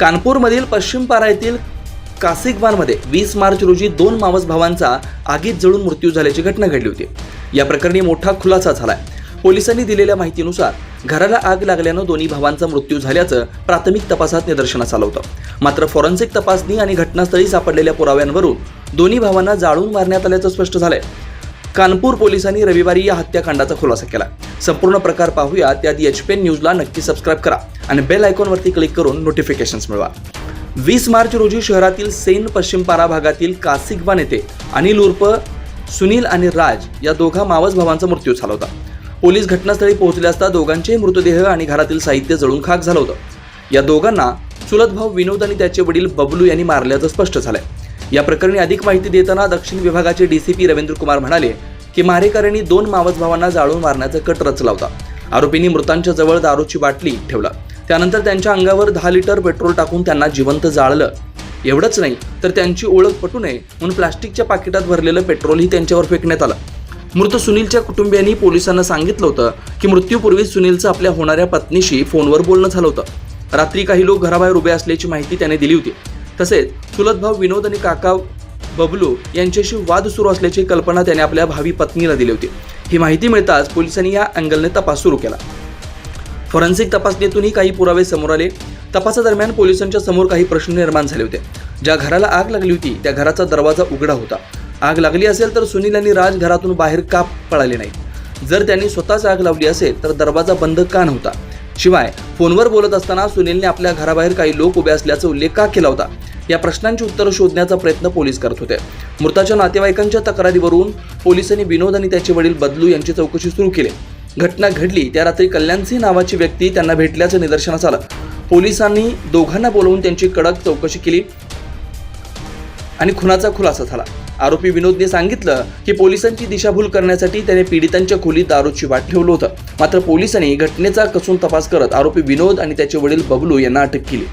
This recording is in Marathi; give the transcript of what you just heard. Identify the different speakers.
Speaker 1: कानपूरमधील पश्चिम पारा येथील कासिकबानमध्ये वीस मार्च रोजी दोन मावस भावांचा आगीत जळून मृत्यू झाल्याची घटना घडली होती. या प्रकरणी मोठा खुलासा झालाय. पोलिसांनी दिलेल्या माहितीनुसार घराला आग लागल्यानं दोन्ही भावांचा मृत्यू झाल्याचं प्राथमिक तपासात निदर्शनास आलं होतं. मात्र फॉरेन्सिक तपासणी आणि घटनास्थळी सापडलेल्या पुराव्यांवरून दोन्ही भावांना जाळून मारण्यात आल्याचं स्पष्ट झालंय. कानपूर पोलिसांनी रविवारी या हत्याकांडाचा खुलासा केला. संपूर्ण प्रकार पाहूया. त्यात एच पेन न्यूजला नक्की सबस्क्राईब करा. आणि बेल आयकॉनवरती क्लिक करून नोटिफिकेशन्स मिळवा. वीस मार्च रोजी शहरातील सेन पश्चिम पारा भागातील कासिकबान येथे अनिल उर्फ सुनील आणि राज या दोघा मावस भावांचा मृत्यू झाला होता. पोलीस घटनास्थळी पोहोचले असता दोघांचेही मृतदेह आणि घरातील साहित्य जळून खाक झालं होतं. या दोघांना चुलत भाऊ विनोद आणि त्याचे वडील बबलू यांनी मारल्याचं स्पष्ट झालंय. या प्रकरणी अधिक माहिती देताना दक्षिण विभागाचे डीसीपी रवींद्र कुमार म्हणाले की मारेकऱ्यांनी दोन मावस भावांना जाळून मारण्याचा कट रचला होता. आरोपींनी मृतांच्या जवळ दारूची बाटली ठेवला. त्यानंतर त्यांच्या अंगावर दहा लिटर पेट्रोल टाकून त्यांना जिवंत जाळलं. एवढंच नाही तर त्यांची ओळख पटू नये म्हणून प्लास्टिकच्या पाकिटात भरलेलं पेट्रोलही त्यांच्यावर फेकण्यात आलं. मृत सुनीलच्या कुटुंबियांनी पोलिसांना सांगितलं होतं की मृत्यूपूर्वी सुनीलचं आपल्या होणाऱ्या पत्नीशी फोनवर बोलणं झालं होतं. रात्री काही लोक घराबाहेर उभे असल्याची माहिती त्याने दिली होती. तसेच चुलत भाऊ विनोद आणि काका बबलू यांच्याशी वाद सुरू असल्याची कल्पना त्याने आपल्या भावी पत्नीला दिली होती. ही माहिती मिळताच पोलिसांनी या अँगलने तपास सुरू केला. फॉरेन्सिक तपासणीतूनही काही पुरावे समोर आले. तपासादरम्यान पोलिसांच्या समोर काही प्रश्न निर्माण झाले होते. ज्या घराला आग लागली होती त्या घराचा दरवाजा उघडा होता. आग लागली असेल तर सुनील आणि राज घरातून बाहेर का पळाले नाही जर त्यांनी स्वतःच आग लावली असेल तर दरवाजा बंद का नव्हता? शिवाय फोनवर बोलत असताना सुनीलने आपल्या घराबाहेर काही लोक उभे असल्याचा उल्लेख का केला होता? या प्रश्नांची उत्तरं शोधण्याचा प्रयत्न पोलीस करत होते. मृताच्या नातेवाईकांच्या तक्रारीवरून पोलिसांनी विनोद आणि त्याचे वडील बदलू यांची चौकशी सुरू केली. घटना घडली त्या रात्री कल्याणसिंह नावाची व्यक्ती त्यांना भेटल्याचं निदर्शनास आलं. पोलिसांनी दोघांना बोलवून त्यांची कडक चौकशी केली आणि खुनाचा खुलासा झाला. आरोपी विनोदने सांगितलं की पोलिसांची दिशाभूल करण्यासाठी त्याने पीडितांच्या खोलीत दारूची वाट ठेवलं होतं. मात्र पोलिसांनी घटनेचा कसून तपास करत आरोपी विनोद आणि त्याचे वडील बबलू यांना अटक केली.